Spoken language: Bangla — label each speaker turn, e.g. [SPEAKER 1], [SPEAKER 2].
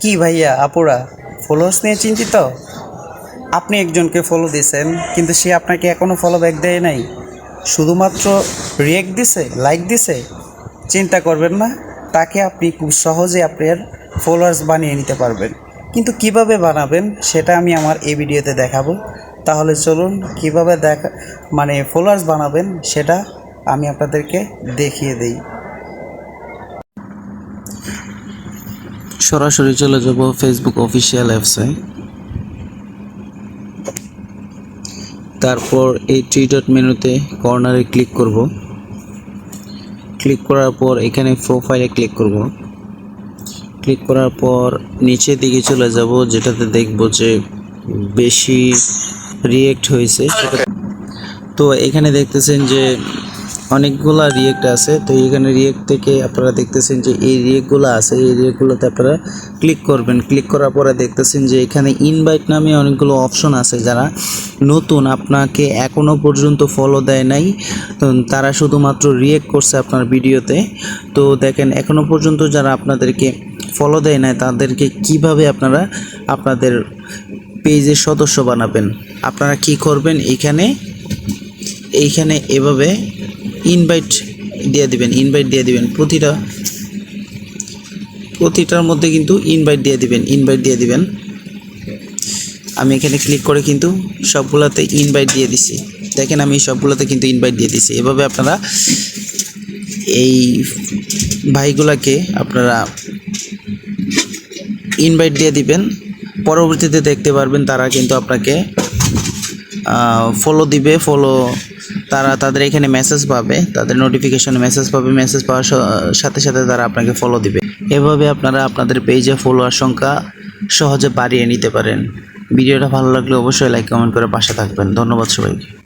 [SPEAKER 1] কি ভাইয়া, আপুরা? ফলোয়ার্স নিয়ে চিন্তিত? আপনি একজনকে ফলো দিয়েছেন, কিন্তু সে আপনাকে এখনও ফলো ব্যাক দেয় নাই। শুধুমাত্র রিয়েক্ট দিছে লাইক দিছে? চিন্তা করবেন না, তাকে আপনি খুব সহজে আপনার ফলোয়ার্স বানিয়ে নিতে পারবেন। কিন্তু কীভাবে বানাবেন, সেটা আমি আমার এই ভিডিওতে দেখাবো। তাহলে চলুন, কীভাবে দেখা মানে ফলোয়ার্স বানাবেন, সেটা আমি আপনাদেরকে দেখিয়ে দিই।
[SPEAKER 2] সরাসরি চলে যাব ফেসবুক অফিসিয়াল অ্যাপসে তারপর এই থ্রি ডট মেনুতে কর্নারে ক্লিক করব। ক্লিক করার পর এখানে প্রোফাইলে ক্লিক করব। ক্লিক করার পর নিচের দিকে চলে যাব, যেটাতে দেখব যে বেশি রিয়েক্ট হয়েছে। সেটা তো এখানে দেখতেছেন যে অনেকগুলা রিয়েক্ট আছে। তো এখানে রিয়েক্ট থেকে আপনারা দেখতেছেন যে এই রিয়েক্টগুলো আছে। এই রিয়েক্টগুলোতে আপনারা ক্লিক করবেন। ক্লিক করার পরে দেখতেছেন যে এখানে ইনভাইট নামে অনেকগুলো অপশন আছে। যারা নতুন, আপনাকে এখনও পর্যন্ত ফলো দেয় নাই তারা শুধুমাত্র রিয়েক্ট করছে আপনার ভিডিওতে তো দেখেন এখনও পর্যন্ত যারা আপনাদেরকে ফলো দেয় নাই, তাদেরকে কীভাবে আপনারা আপনাদের পেজের সদস্য বানাবেন? আপনারা কি করবেন? এখানে, এইখানে এভাবে ইনভাইট দিয়ে দিবেন ইনভাইট দিয়ে দিবেন। প্রতিটা, প্রতিটার মধ্যে কিন্তু ইনভাইট দিয়ে দিবেন ইনভাইট দিয়ে দিবেন। আমি এখানে ক্লিক করে কিন্তু সবগুলোতে ইনভাইট দিয়ে দিছি। দেখেন আমি সবগুলোতে কিন্তু ইনভাইট দিয়ে দিছি। এভাবে আপনারা এই ভাইগুলাকে আপনারা ইনভাইট দিয়ে দিবেন। পরবর্তীতে দেখতে পারবেন তারা কিন্তু আপনাকে ফলো দিবে ফলো তারা তাদের এখানে মেসেজ পাবে, তাদের নোটিফিকেশন মেসেজ পাবে মেসেজ পাওয়ার সাথে সাথে তারা আপনাকে ফলো দিবে। এভাবে আপনারা আপনাদের পেজে ফলোয়ার সংখ্যা সহজে বাড়িয়ে নিতে পারেন। ভিডিওটা ভালো লাগলে অবশ্যই লাইক কমেন্ট করে পাশে থাকবেন। ধন্যবাদ সবাইকে।